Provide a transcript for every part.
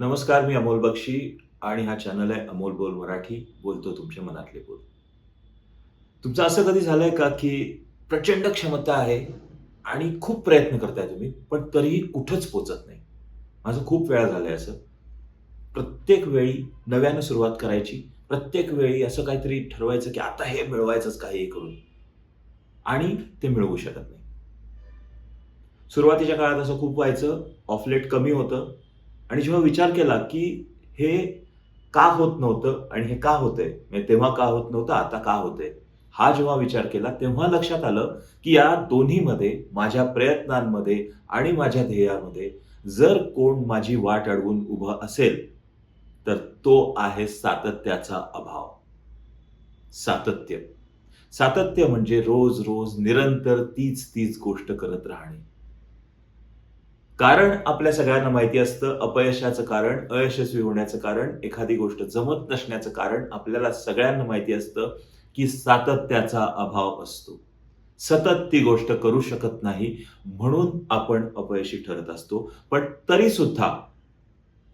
नमस्कार मी अमोल बक्षी आणि हा चॅनल आहे अमोल बोल मराठी. बोलतो तुमच्या मनातले बोल. तुमचं असं कधी झालंय का की प्रचंड क्षमता आहे आणि खूप प्रयत्न करताय तुम्ही पण तरीही कुठंच पोचत नाही? माझं खूप वेळा झालंय असं. प्रत्येक वेळी नव्यानं सुरुवात करायची प्रत्येक वेळी असं काहीतरी ठरवायचं की आता हे मिळवायचंच काही करून? आणि ते मिळवू शकत नाही. सुरुवातीच्या काळात असं खूप व्हायचं ऑफलेट कमी होतं आणि जेव्हा विचार केला की हे का होत नव्हतं आणि हे का होतंय? म्हणजे तेव्हा का होत नव्हतं आता का होतंय? हा जेव्हा विचार केला तेव्हा लक्षात आलं की या दोन्हीमध्ये माझ्या प्रयत्नांमध्ये आणि माझ्या ध्येयामध्ये जर कोण माझी वाट अडवून उभं असेल तर तो आहे सातत्याचा अभाव. सातत्य. सातत्य म्हणजे रोज रोज निरंतर तीच तीच गोष्ट करत राहणे. कारण आपल्या सगळ्यांना माहिती असतं अपयशाचं कारण अयशस्वी होण्याचं कारण एखादी गोष्ट जमत नसण्याचं कारण आपल्याला सगळ्यांना माहिती असतं की सातत्याचा अभाव असतो. सतत ती गोष्ट करू शकत नाही म्हणून आपण अपयशी ठरत असतो. पण तरी सुद्धा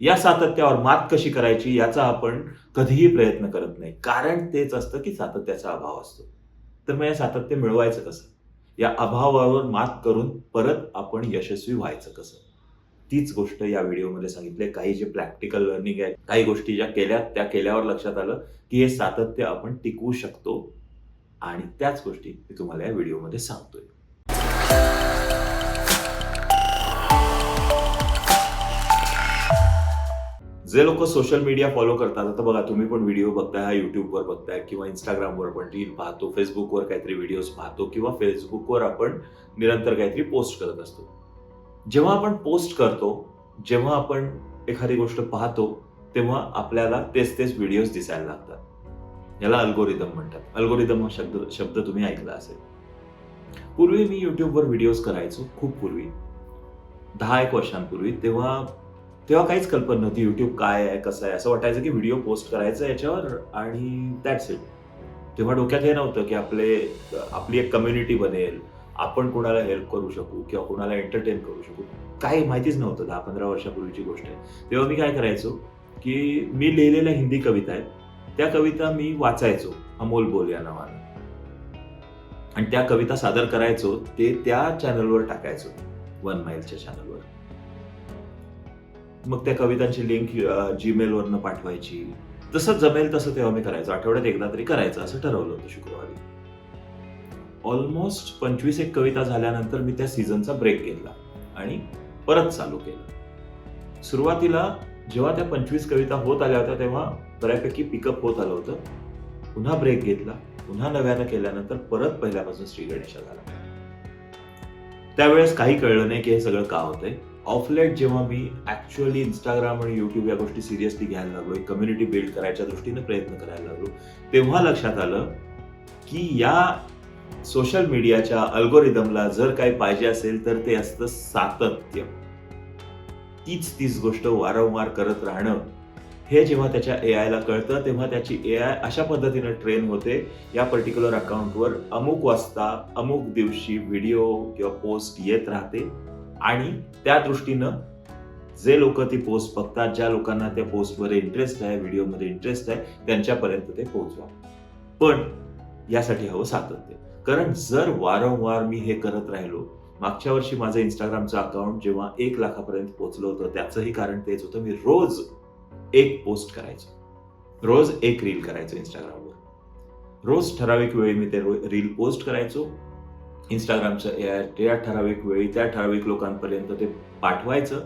या सातत्यावर मात कशी करायची याचा आपण कधीही प्रयत्न करत नाही. कारण तेच असतं की सातत्याचा अभाव असतो. तर मग या सातत्य मिळवायचं कसं? या अभावावर मात करून परत आपण यशस्वी व्हायचं कसं? तीच गोष्ट या व्हिडिओमध्ये सांगितले काही जे प्रॅक्टिकल लर्निंग आहे काही गोष्टी ज्या केल्या त्या केल्यावर लक्षात आलं की हे सातत्य आपण टिकवू शकतो. आणि त्याच गोष्टी मी तुम्हाला या व्हिडिओमध्ये सांगतोय. जे लोक सोशल मीडिया फॉलो करतात आता बघा तुम्ही पण व्हिडिओ बघताय युट्यूबवर बघताय किंवा इंस्टाग्रामवर पण रील पाहतो फेसबुकवर काहीतरी व्हिडिओज पाहतो किंवा फेसबुकवर आपण निरंतर काहीतरी पोस्ट करत असतो. जेव्हा आपण पोस्ट करतो जेव्हा आपण एखादी गोष्ट पाहतो तेव्हा आपल्याला तेच तेच व्हिडिओज दिसायला लागतात. याला अल्गोरिदम म्हणतात. अल्गोरिदम हा शब्द शब्द तुम्ही ऐकला असेल. पूर्वी मी युट्यूबवर व्हिडिओज करायचो खूप पूर्वी. दहा एक वर्षांपूर्वी तेव्हा तेव्हा काहीच कल्पना नव्हती युट्यूब काय आहे कसं आहे. असं वाटायचं की व्हिडिओ पोस्ट करायचं याच्यावर आणि दॅट्स इट तेव्हा डोक्यात हे नव्हतं की आपले आपली एक कम्युनिटी बनेल. आपण कोणाला हेल्प करू शकू किंवा कोणाला एंटरटेन करू शकू. काही माहितीच नव्हतं दहा पंधरा वर्षापूर्वीची गोष्ट आहे. तेव्हा मी काय करायचो की मी लिहिलेल्या हिंदी कविता आहेत. त्या कविता मी वाचायचो अमोल बोल या नावानं. आणि त्या कविता सादर करायचो ते त्या चॅनलवर टाकायचो वन माइलच्या चॅनलवर मग त्या कवितांची लिंक जीमेलवरनं पाठवायची. जसं जमेल तसं तेव्हा मी करायचं. आठवड्यात एकदा तरी करायचं असं ठरवलं होतं शुक्रवारी. ऑलमोस्ट पंचवीस एक कविता झाल्यानंतर मी त्या सीझनचा ब्रेक घेतला आणि परत चालू केलं. सुरुवातीला जेव्हा त्या पंचवीस कविता होत आल्या होत्या तेव्हा बऱ्यापैकी पिकअप होत आलं होतं. पुन्हा ब्रेक घेतला. पुन्हा नव्यानं केल्यानंतर परत पहिल्यापासून श्री गणेशा झाला. त्यावेळेस काही कळलं नाही की हे सगळं का होतंय. ऑफलेट जेव्हा मी ऍक्च्युअली इंस्टाग्राम आणि युट्यूब या गोष्टी सिरियसली घ्यायला लागलो एक कम्युनिटी बिल्ड करायच्या दृष्टीने प्रयत्न करायला लागलो तेव्हा लक्षात आलं की या सोशल मीडियाच्या अल्गोरिदमला जर काही पाहिजे असेल तर ते असतं सातत्य. तीच तीच गोष्ट वारंवार करत राहणं. हे जेव्हा त्याच्या ए आयला कळतं तेव्हा त्याची ए आय अशा पद्धतीनं ट्रेन होते. या पर्टिक्युलर अकाउंटवर अमुक वाजता अमुक दिवशी व्हिडिओ किंवा पोस्ट येत राहते. आणि त्या दृष्टीनं जे लोक ती पोस्ट बघतात ज्या लोकांना त्या पोस्टवर इंटरेस्ट आहे व्हिडिओमध्ये इंटरेस्ट आहे त्यांच्यापर्यंत ते पोहोचवा. पण यासाठी हवं सातत्य. कारण जर वारंवार मी हे करत राहिलो मागच्या वर्षी माझं इंस्टाग्रामचं अकाउंट जेव्हा एक लाखापर्यंत पोहोचलं होतं त्याचंही कारण तेच होतं मी रोज एक पोस्ट करायचो. रोज एक रील करायचो इंस्टाग्रामवर रोज ठराविक वेळी मी ते रील पोस्ट करायचो. इंस्टाग्रामचं ए त्या ठराविक वेळी त्या ठराविक लोकांपर्यंत ते पाठवायचं.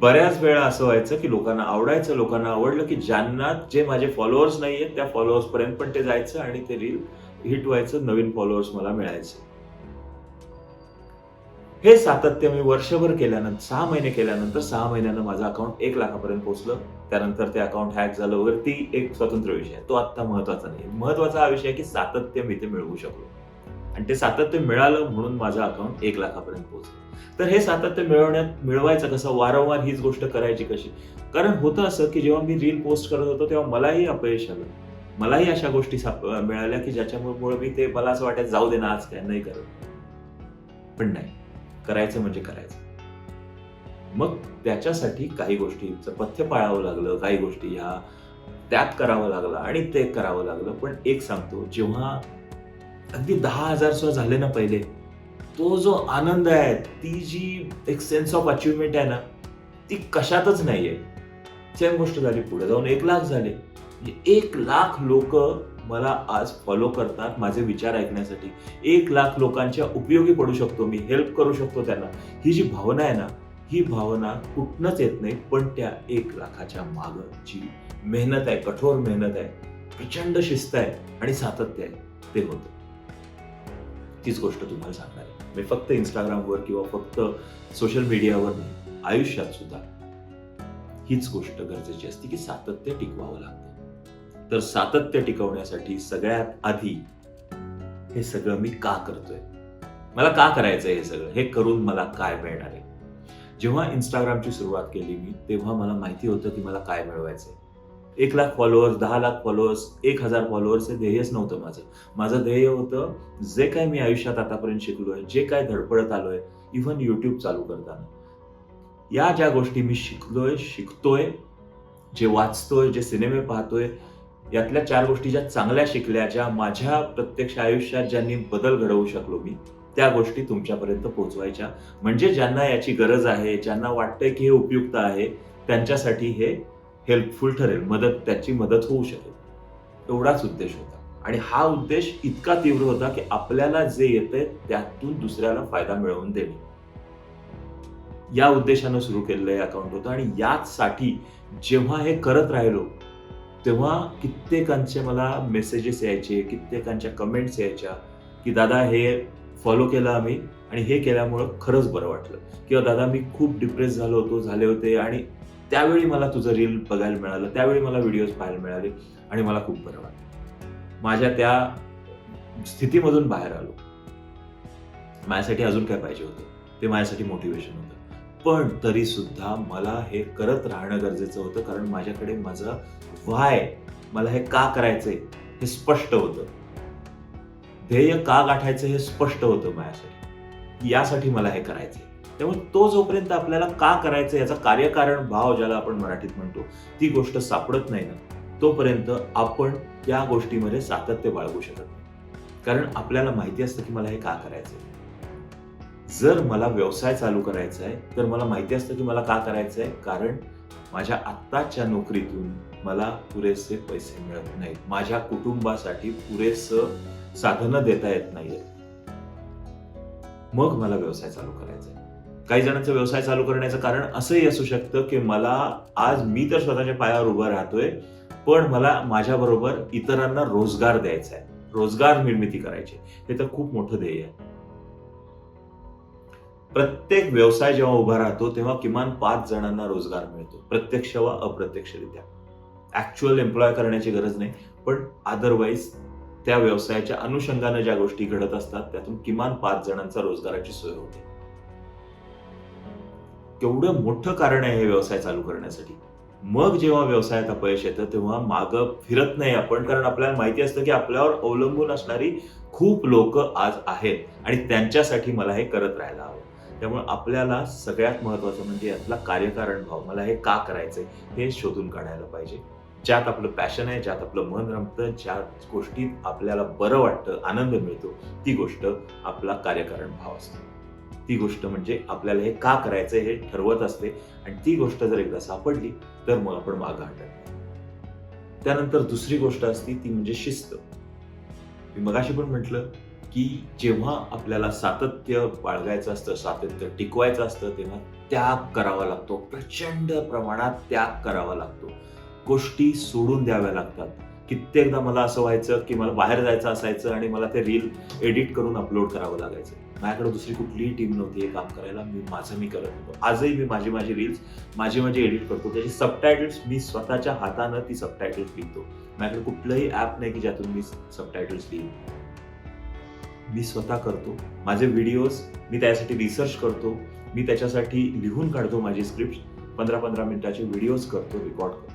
बऱ्याच वेळा असं व्हायचं की लोकांना आवडायचं लोकांना आवडलं की ज्यांना जे माझे फॉलोअर्स नाही आहेत त्या फॉलोअर्स पर्यंत पण ते जायचं आणि ते रील हिट व्हायचं नवीन फॉलोअर्स मला मिळायचे. हे सातत्य मी वर्षभर केल्यानंतर सहा महिने केल्यानंतर सहा महिन्यानं माझं अकाउंट एक लाखापर्यंत पोहोचलं. त्यानंतर ते अकाउंट हॅक झालं वगैरे ती एक स्वतंत्र विषय आहे. तो आत्ता महत्त्वाचा नाही. महत्त्वाचा हा विषय आहे की सातत्य मी ते मिळवू शकलो. आणि ते सातत्य मिळालं म्हणून माझं अकाउंट एक लाखापर्यंत पोहोचलं. तर हे सातत्य मिळवण्यात मिळवायचं कसं? वारंवार हीच गोष्ट करायची कशी? कारण होतं असं की जेव्हा मी रील पोस्ट करत होतो तेव्हा मलाही अपयश आलं. मलाही अशा गोष्टी साप- मिळाल्या की ज्याच्यामुळे मी ते मला असं वाटायचं जाऊ दे ना आज काय? नाही करत. पण नाही. करायचं म्हणजे करायचं. मग त्याच्यासाठी काही गोष्टींचं पथ्य पाळावं लागलं काही गोष्टी ह्या त्यात करावं लागलं आणि ते करावं लागलं. पण एक सांगतो जेव्हा अगदी दहा हजार सुद्धा झाले ना पहिले. तो जो आनंद आहे ती जी एक सेन्स ऑफ अचिव्हमेंट आहे ना ती कशातच नाही आहे सेम गोष्ट झाली पुढे जाऊन एक लाख झाले. म्हणजे एक लाख लोक मला आज फॉलो करतात माझे विचार ऐकण्यासाठी. एक लाख लोकांच्या उपयोगी पडू शकतो मी हेल्प करू शकतो त्यांना. ही जी भावना आहे ना ही भावना कुठनच येत नाही पण त्या एक लाखाच्या माग जी मेहनत आहे कठोर मेहनत आहे प्रचंड शिस्त आहे आणि सातत्य आहे ते होतं. तीच गोष्ट तुम्हाला सांगणार आहे. मी फक्त इंस्टाग्रामवर किंवा फक्त सोशल मीडियावर नाही आयुष्यात सुद्धा हीच गोष्ट गरजेची असते की सातत्य टिकवावं लागतं. तर सातत्य टिकवण्यासाठी सगळ्यात आधी हे सगळं मी का करतोय? मला का करायचंय हे सगळं? हे करून मला काय मिळणार आहे? जेव्हा इंस्टाग्रामची सुरुवात केली मी तेव्हा मला माहिती होतं की मला काय मिळवायचंय. एक लाख फॉलोअर्स दहा लाख फॉलोअर्स एक हजार फॉलोअर्स हे ध्येयच नव्हतं माझं. माझं ध्येय होतं जे काय मी आयुष्यात आतापर्यंत शिकलो आहे जे काय धडपडत आलो आहे इव्हन यूट्यूब चालू करताना. या ज्या गोष्टी मी शिकलोय शिकतोय जे वाचतोय जे सिनेमे पाहतोय यातल्या चार गोष्टी ज्या चांगल्या शिकल्या ज्या माझ्या प्रत्यक्ष आयुष्यात ज्यांनी बदल घडवू शकलो मी त्या गोष्टी तुमच्यापर्यंत पोहोचवायच्या. म्हणजे ज्यांना याची गरज आहे ज्यांना वाटतंय की हे उपयुक्त आहे त्यांच्यासाठी हे हेल्पफुल ठरेल मदत त्याची मदत होऊ शकेल. एवढाच उद्देश होता. आणि हा उद्देश इतका तीव्र होता की आपल्याला जे येते त्यातून दुसऱ्याला फायदा मिळवून देणे. या उद्देशानं सुरू केलेलं हे अकाउंट होतं आणि याचसाठी जेव्हा हे करत राहिलो तेव्हा कित्येकांचे मला मेसेजेस यायचे कित्येकांच्या कमेंट्स यायच्या की दादा हे फॉलो केलं आम्ही आणि हे केल्यामुळं खरंच बरं वाटलं. किंवा दादा मी खूप डिप्रेस झालो होतो झाले होते आणि त्यावेळी मला तुझं रील बघायला मिळालं त्यावेळी मला व्हिडिओज पाहायला मिळाले आणि मला खूप बरं वाटलं. माझ्या त्या स्थितीमधून बाहेर आलो. माझ्यासाठी अजून काय पाहिजे होतं? ते माझ्यासाठी मोटिवेशन होतं. पण तरी सुद्धा मला हे करत राहणं गरजेचं होतं कारण माझ्याकडे माझं व्हाय मला हे का करायचंय हे स्पष्ट होतं. ध्येय का गाठायचं हे स्पष्ट होतं माझ्यासाठी. यासाठी मला हे करायचंय. त्यामुळे तो जोपर्यंत आपल्याला का करायचं याचा कार्यकारण भाव ज्याला आपण मराठीत म्हणतो ती गोष्ट सापडत नाही ना तोपर्यंत आपण या गोष्टीमध्ये सातत्य बाळगू शकत नाही. कारण आपल्याला माहिती असतं की मला हे का करायचंय. जर मला व्यवसाय चालू करायचा आहे तर मला माहिती असतं की मला का करायचं आहे कारण माझ्या आत्ताच्या नोकरीतून मला पुरेसे पैसे मिळत नाहीत. माझ्या कुटुंबासाठी पुरेसं साधनं देता येत नाहीये मग मला व्यवसाय चालू करायचा आहे काही जणांचा व्यवसाय चालू करण्याचं कारण असंही असू शकतं की मला आज मी तर स्वतःच्या पायावर उभा राहतोय पण मला माझ्या बरोबर इतरांना रोजगार द्यायचा आहे रोजगार निर्मिती करायची. हे तर खूप मोठं ध्येय आहे. प्रत्येक व्यवसाय जेव्हा उभा राहतो तेव्हा किमान पाच जणांना रोजगार मिळतो. प्रत्यक्ष वा अप्रत्यक्षरित्या. ऍक्च्युअल एम्प्लॉय करण्याची गरज नाही पण अदरवाईज त्या व्यवसायाच्या अनुषंगाने ज्या गोष्टी घडत असतात त्यातून किमान पाच जणांचा रोजगाराची सोय होते. केवढं मोठं कारण आहे हे व्यवसाय चालू करण्यासाठी. मग जेव्हा व्यवसायात अपयश येतं तेव्हा मागं फिरत नाही आपण कारण आपल्याला माहिती असतं की आपल्यावर अवलंबून असणारी खूप लोक आज आहेत आणि त्यांच्यासाठी मला हे करत राहायला हवं. त्यामुळे आपल्याला सगळ्यात महत्वाचं म्हणजे यातला कार्यकारण भाव मला हे का करायचंय हे शोधून काढायला पाहिजे. ज्यात आपलं पॅशन आहे ज्यात आपलं मन रमतं ज्या गोष्टीत आपल्याला बरं वाटतं आनंद मिळतो ती गोष्ट आपला कार्यकारण भाव असतो. ती गोष्ट म्हणजे आपल्याला हे का करायचं हे ठरवत असते आणि ती गोष्ट जर एकदा सापडली तर मग आपण मागं हटत त्यानंतर दुसरी गोष्ट असती ती म्हणजे शिस्त. मी मगाशी पण म्हटलं की जेव्हा आपल्याला सातत्य बाळगायचं असतं सातत्य टिकवायचं असतं तेव्हा त्याग करावा लागतो. प्रचंड प्रमाणात त्याग करावा लागतो. गोष्टी सोडून द्याव्या लागतात. कित्येकदा मला असं व्हायचं की मला बाहेर जायचं असायचं आणि मला ते रील एडिट करून अपलोड करावं लागायचं. माझ्याकडे दुसरी कुठलीही टीम नव्हती हे काम करायला. मी माझं मी करत होतो. आजही मी माझी माझी रील्स माझी माझी एडिट करतो. त्याची सबटायटल्स मी स्वतःच्या हातानं ती सबटायटल्स लिहितो. माझ्याकडे कुठलंही ॲप नाही की ज्यातून मी सबटायटल्स लिहीन. मी स्वतः करतो. माझे व्हिडिओज मी त्यासाठी रिसर्च करतो. मी त्याच्यासाठी लिहून काढतो माझी स्क्रिप्ट पंधरा पंधरा मिनिटाचे व्हिडिओज करतो रेकॉर्ड करतो.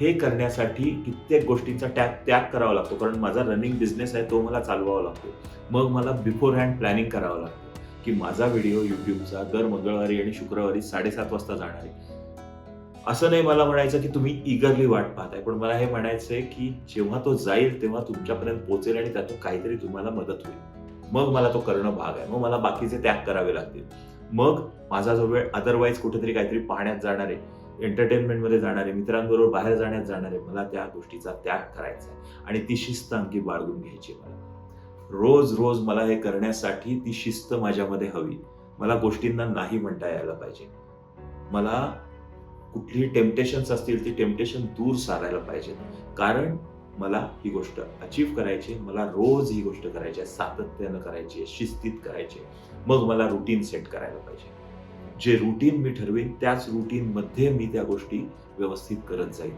हे करण्यासाठी कित्येक गोष्टींचा टॅग त्याग करावा लागतो. कारण माझा रनिंग बिझनेस आहे तो मला चालवावा लागतो. मग मला बिफोर हँड प्लॅनिंग करावं लागतं. की माझा व्हिडिओ युट्यूबचा दर मंगळवारी आणि शुक्रवारी साडेसात वाजता जाणार आहे. असं नाही मला म्हणायचं की तुम्ही इगरली वाट पाहताय. पण मला हे म्हणायचंय की जेव्हा तो जाईल तेव्हा तुमच्यापर्यंत पोहोचेल आणि त्यातून काहीतरी तुम्हाला मदत होईल. मग मला तो करणं भाग आहे. मग मला बाकीचे त्याग करावे लागतील. मग माझा जो वेळ अदरवाईज कुठेतरी काहीतरी पाहण्यात जाणार आहे एंटरटेनमेंटमध्ये जाणारे मित्रांबरोबर बाहेर जाण्यात जाणारे मला त्या गोष्टीचा त्याग करायचा आहे. आणि ती शिस्त अंगी बाळगून घ्यायची आहे मला. रोज रोज मला हे करण्यासाठी ती शिस्त माझ्यामध्ये हवी. मला गोष्टींना नाही म्हणता यायला पाहिजे. मला कुठलीही टेम्पटेशन्स असतील ती टेम्पटेशन दूर सारायला पाहिजे कारण मला ही गोष्ट अचीव करायची आहे, मला रोज ही गोष्ट करायची आहे. सातत्यानं करायची आहे. शिस्तीत करायची आहे. मग मला रुटीन सेट करायला पाहिजे. जे रुटीन मी ठरवेन त्याच रुटीन मध्ये मी त्या गोष्टी व्यवस्थित करत जाईन.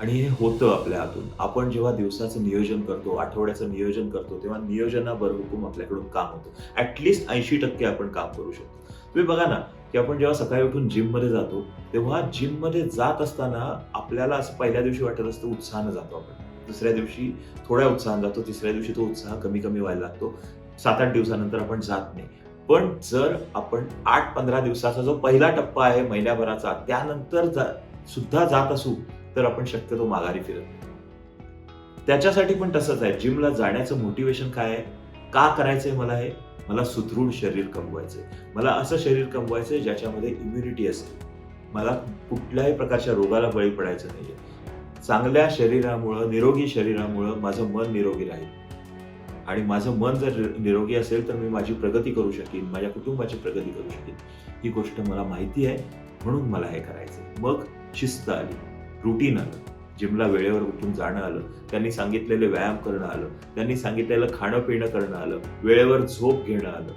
आणि हे होतं आपल्या हातून. आपण जेव्हा दिवसाचं नियोजन करतो आठवड्याचं नियोजन करतो तेव्हा नियोजनाबर हुकूम आपल्याकडून काम होतं. ॲटलिस्ट ऐंशी टक्के आपण काम करू शकतो. तुम्ही बघा ना की आपण जेव्हा सकाळी उठून जिममध्ये जातो तेव्हा जिममध्ये जात असताना आपल्याला असं पहिल्या दिवशी वाटत असतं उत्साहानं जातो आपण. दुसऱ्या दिवशी थोड्या उत्साहानं जातो तिसऱ्या दिवशी तो उत्साह कमी कमी व्हायला लागतो. सात आठ दिवसानंतर आपण जात नाही. पण जर आपण आठ पंधरा दिवसाचा जो पहिला टप्पा आहे महिन्याभराचा त्यानंतर जा- सुद्धा जात असू तर आपण शक्यतो माघारी फिरत त्याच्यासाठी पण तसंच आहे. जिमला जाण्याचं मोटिवेशन काय आहे? का करायचंय मला हे? मला सुदृढ शरीर कमवायचंय. मला असं शरीर कमवायचंय ज्याच्यामध्ये इम्युनिटी असेल. मला कुठल्याही प्रकारच्या रोगाला बळी पडायचं नाहीये. चांगल्या शरीरामुळं निरोगी शरीरामुळं माझं मन निरोगी राहील. आणि माझं मन जर निरोगी असेल तर मी माझी प्रगती करू शकेन माझ्या कुटुंबाची प्रगती करू शकेन. ही गोष्ट मला माहिती आहे म्हणून मला हे करायचं मग शिस्त आली. रुटीन आलं. जिमला वेळेवर उठून जाणं आलं. त्यांनी सांगितलेले व्यायाम करणं आलं. त्यांनी सांगितलेलं खाणं पिणं करणं आलं. वेळेवर झोप घेणं आलं.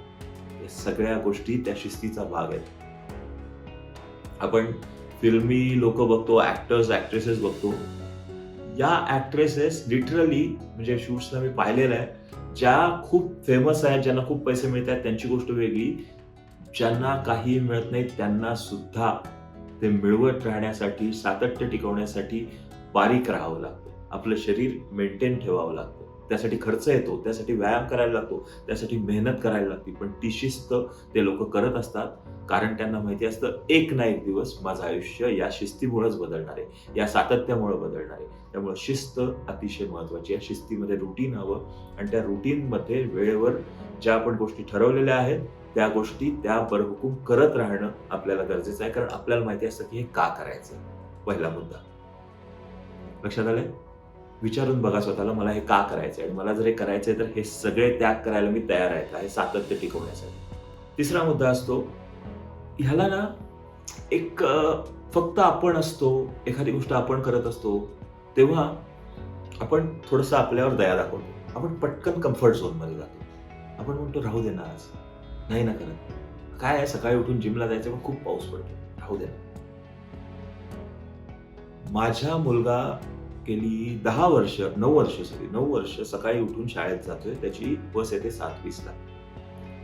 या सगळ्या गोष्टी त्या शिस्तीचा भाग आहेत. आपण फिल्मी लोक बघतो ऍक्टर्स ऍक्ट्रेसेस बघतो. या ऍक्ट्रेसेस लिटरली म्हणजे शूट्सला मी पाहिलेलं आहे ज्या खूप फेमस आहेत ज्यांना खूप पैसे मिळत आहेत त्यांची गोष्ट वेगळी. ज्यांना काही मिळत नाही त्यांना सुद्धा ते मिळवत राहण्यासाठी सातत्य टिकवण्यासाठी बारीक राहावं लागतं. आपलं शरीर मेंटेन ठेवावं लागतं. त्यासाठी खर्च येतो त्यासाठी व्यायाम करायला लागतो त्यासाठी मेहनत करायला लागते. पण ती शिस्त ते लोक करत असतात कारण त्यांना माहिती असतं एक ना एक दिवस माझं आयुष्य या शिस्तीमुळेच बदलणार आहे या सातत्यामुळे बदलणार आहे. त्यामुळे शिस्त अतिशय महत्वाची या शिस्तीमध्ये रुटीन हवं आणि त्या रुटीनमध्ये वेळेवर ज्या आपण गोष्टी ठरवलेल्या आहेत त्या गोष्टी त्या बरहुकूम करत राहणं आपल्याला गरजेचं आहे कारण आपल्याला माहिती असतं की हे का करायचं? पहिला मुद्दा. लक्षात आलंय? विचारून बघा स्वतःला मला हे का करायचंय? आणि मला जर हे करायचंय तर हे सगळे त्याग करायला मी तयार आहे का? हे सातत्य टिकवण्यासाठी. तिसरा मुद्दा असतो ह्याला ना एक फक्त आपण असतो एखादी गोष्ट आपण करत असतो तेव्हा आपण थोडंसं आपल्यावर दया दाखवतो. आपण पटकन कम्फर्ट झोनमध्ये जातो. आपण म्हणतो राहू दे ना आज. नाही ना करत. काय आहे? सकाळी उठून जिमला जायचं पण खूप पाऊस पडतो. राहू दे ना. माझा मुलगा गेली दहा वर्ष नऊ वर्ष सॉरी नऊ वर्ष सकाळी उठून शाळेत जातोय. त्याची बस येते सात वीसला.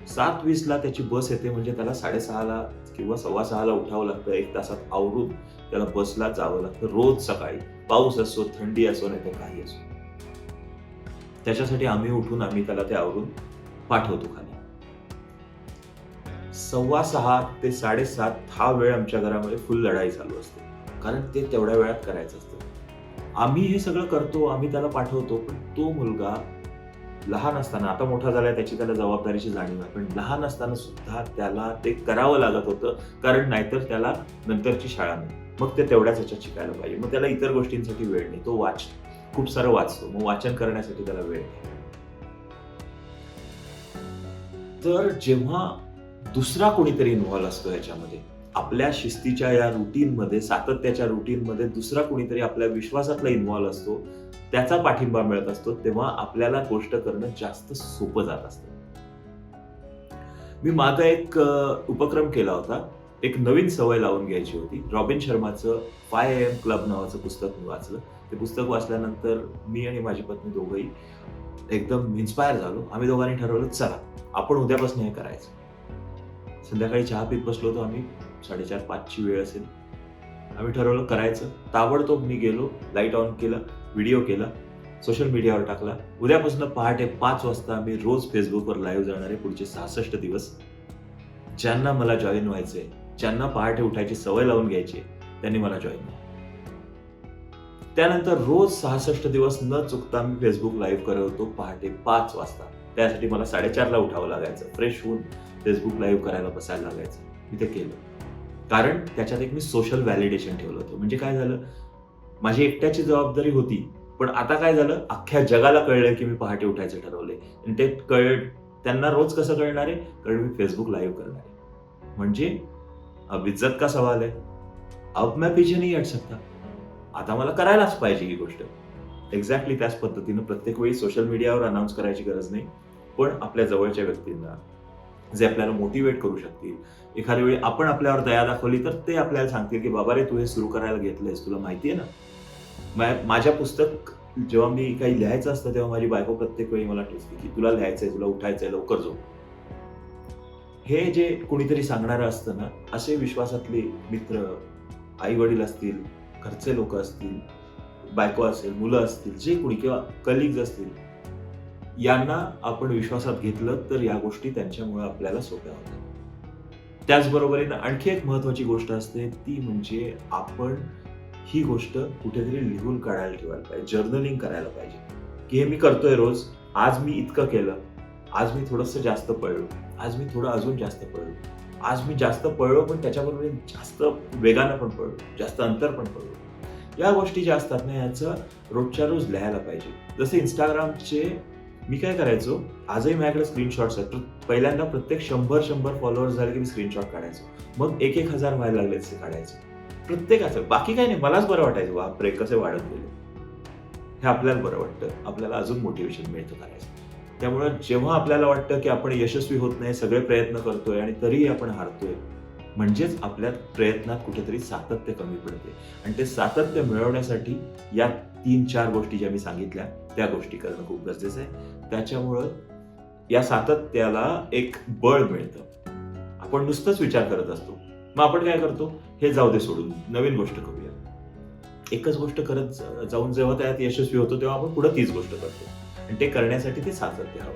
सात वीसला त्याची बस येते म्हणजे त्याला साडेसहाला किंवा सव्वा सहाला उठावं लागतं. एक तासात आवरून त्याला बसला जावं लागतं रोज सकाळी. पाऊस असो थंडी असो नाही तर काही असो. त्याच्यासाठी आम्ही उठून आम्ही त्याला ते आवरून पाठवतो खाली. सव्वा सहा ते साडेसात हा वेळ आमच्या घरामध्ये फुल लढाई चालू असते. कारण ते तेवढ्या वेळात करायचं असतं. आम्ही हे सगळं करतो आम्ही त्याला पाठवतो पण तो मुलगा लहान असताना आता मोठा झालाय त्याची त्याला जबाबदारीची जाणीव आहे पण लहान असताना सुद्धा त्याला ते करावं लागत होतं कारण नाहीतर त्याला नंतरची शाळा नाही. मग ते तेवढ्याच ह्याच्यात शिकायला पाहिजे. मग त्याला इतर गोष्टींसाठी वेळ नाही. तो वाच खूप सारं वाचतो. मग वाचन करण्यासाठी त्याला वेळ नाही. तर जेव्हा दुसरा कोणीतरी इन्व्हॉल्व्ह असतो ह्याच्यामध्ये आपल्या शिस्तीच्या या रुटीनमध्ये सातत्याच्या रुटीनमध्ये दुसरा कुणीतरी आपल्या विश्वासातला इन्व्हॉल्व असतो त्याचा पाठिंबा मिळत असतो तेव्हा आपल्याला गोष्ट करणं जास्त सोपं जात असतं. मी मागं एक उपक्रम केला होता. एक नवीन सवय लावून घ्यायची होती. रॉबिन शर्माचं फाय एम क्लब नावाचं पुस्तक मी वाचलं. ते पुस्तक वाचल्यानंतर मी आणि माझी पत्नी दोघंही एकदम इन्स्पायर झालो. आम्ही दोघांनी ठरवलं चला आपण उद्यापासून हे करायचं. संध्याकाळी चहा पीत बसलो होतो आम्ही. साडेचार पाचची वेळ असेल. आम्ही ठरवलं करायचं. ताबडतोब मी गेलो लाइट ऑन केला व्हिडिओ केला सोशल मीडियावर टाकला. उद्यापासून पहाटे पाच वाजता मी रोज फेसबुकवर लाईव्ह जाणारे पुढचे सहासष्ट दिवस. ज्यांना मला जॉईन व्हायचंय ज्यांना पहाटे उठायची सवय लावून घ्यायची त्यांनी मला जॉईन त्यानंतर रोज सहासष्ट दिवस न चुकता मी फेसबुक लाईव्ह करत होतो पहाटे पाच वाजता. त्यासाठी मला साडेचारला उठावं लागायचं. फ्रेश होऊन फेसबुक लाईव्ह करायला बसायला लागायचं. मी ते केलं. कारण त्याच्यात एक मी सोशल व्हॅलिडेशन ठेवलं होतं. म्हणजे काय झालं? माझी एकट्याची जबाबदारी होती पण आता काय झालं? अख्ख्या जगाला कळलं की मी पहाटे उठायचं ठरवलंय. आणि ते कळ त्यांना रोज कसं कळणार? आहे कारण मी फेसबुक लाईव्ह करणार. आहे म्हणजे अब इज्जत का सवाल आहे? अब मैं पीछे नाही हट सकता. आता मला करायलाच पाहिजे ही गोष्ट. एक्झॅक्टली त्याच पद्धतीनं प्रत्येक वेळी सोशल मीडियावर अनाऊन्स करायची गरज नाही. पण आपल्या जवळच्या व्यक्तींना जे आपल्याला मोटिवेट करू शकतील. एखाद्या वेळी आपण आपल्यावर दया दाखवली तर ते आपल्याला सांगतील की बाबा रे तू हे सुरू करायला घेतलंयस तुला माहिती आहे ना माझ्या पुस्तक जेव्हा मी काही लिहायचं असतं तेव्हा माझी बायको प्रत्येक वेळी मला टोचते की तुला लिहायचंय तुला उठायचंय लवकर जो हे जे कोणीतरी सांगणारं असतं ना असे विश्वासातले मित्र आई वडील असतील घरचे लोक असतील बायको असेल मुलं असतील जे कोणी किंवा कलिग्ज असतील यांना आपण विश्वासात घेतलं तर या गोष्टी त्यांच्यामुळे आपल्याला सोप्या होतात. त्याचबरोबरीनं आणखी एक महत्वाची गोष्ट असते ती म्हणजे आपण ही गोष्ट कुठेतरी लिहून काढायला ठेवायला पाहिजे जर्नलिंग करायला पाहिजे. की हे मी करतोय रोज आज मी इतकं केलं आज मी थोडंसं जास्त पळलो आज मी थोडं अजून जास्त पळलो आज मी जास्त पळलो पण त्याच्याबरोबर जास्त वेगानं पण पळलो जास्त अंतर पण पळलो. या गोष्टी ज्या असतात ना याचं रोजच्या रोज लिहायला पाहिजे. जसे इंस्टाग्रामचे मी काय करायचो? आजही माझ्याकडे स्क्रीनशॉट्स आहेत. पहिल्यांदा प्रत्येक शंभर शंभर फॉलोअर्स झाले की मी स्क्रीनशॉट काढायचो. मग एक एक हजार व्हायला लागले ते काढायचे. प्रत्येकाचं. बाकी काही नाही. मलाच बरं वाटायचं वा ब्रेक कसे वाढत गेले. हे आपल्याला बरं वाटतं. आपल्याला अजून मोटिवेशन मिळतं करायचं. त्यामुळं जेव्हा आपल्याला वाटतं की आपण यशस्वी होत नाही सगळे प्रयत्न करतोय आणि तरीही आपण हारतोय म्हणजेच आपल्या प्रयत्नात कुठेतरी सातत्य कमी पडते. आणि ते सातत्य मिळवण्यासाठी या तीन चार गोष्टी ज्या मी सांगितल्या त्या गोष्टी करणं खूप गरजेचं आहे. त्याच्यामुळं या सातत्याला एक बळ मिळतं. आपण नुसतंच विचार करत असतो. मग आपण काय करतो? हे जाऊ दे सोडून नवीन गोष्ट करूया. एकच गोष्ट करत जाऊन जेव्हा त्यात यशस्वी होतो तेव्हा आपण पुढे तीच गोष्ट करतो. आणि ते करण्यासाठी ते सातत्य हवं.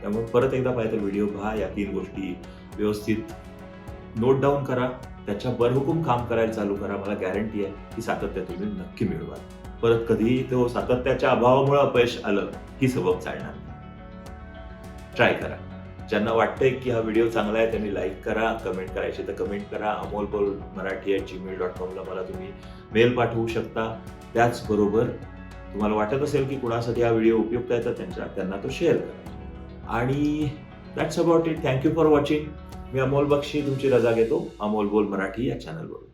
त्यामुळे परत एकदा पाहिजे व्हिडिओ पहा या तीन गोष्टी व्यवस्थित नोट डाऊन करा. त्याच्या बरहुकूम काम करायला चालू करा. मला गॅरंटी आहे की सातत्य तुम्ही नक्की मिळवाल. परत कधीही तो सातत्याच्या अभावामुळे अपयश आलं ही सबब चालणार ट्राय करा. ज्यांना वाटतंय की हा व्हिडिओ चांगला आहे त्यांनी लाईक करा कमेंट करायची तर कमेंट करा. अमोल बोल मराठी ॲट जीमेल डॉट कॉमला मला तुम्ही मेल पाठवू शकता. त्याचबरोबर तुम्हाला वाटत असेल की कुणासाठी हा व्हिडिओ उपयुक्त आहे तर त्यांच्या त्यांना तो शेअर करा. आणि that's about it thank you for watching मी अमोल बक्षी तुमची रजा घेतो. अमोल बोल मराठी या चॅनलवरून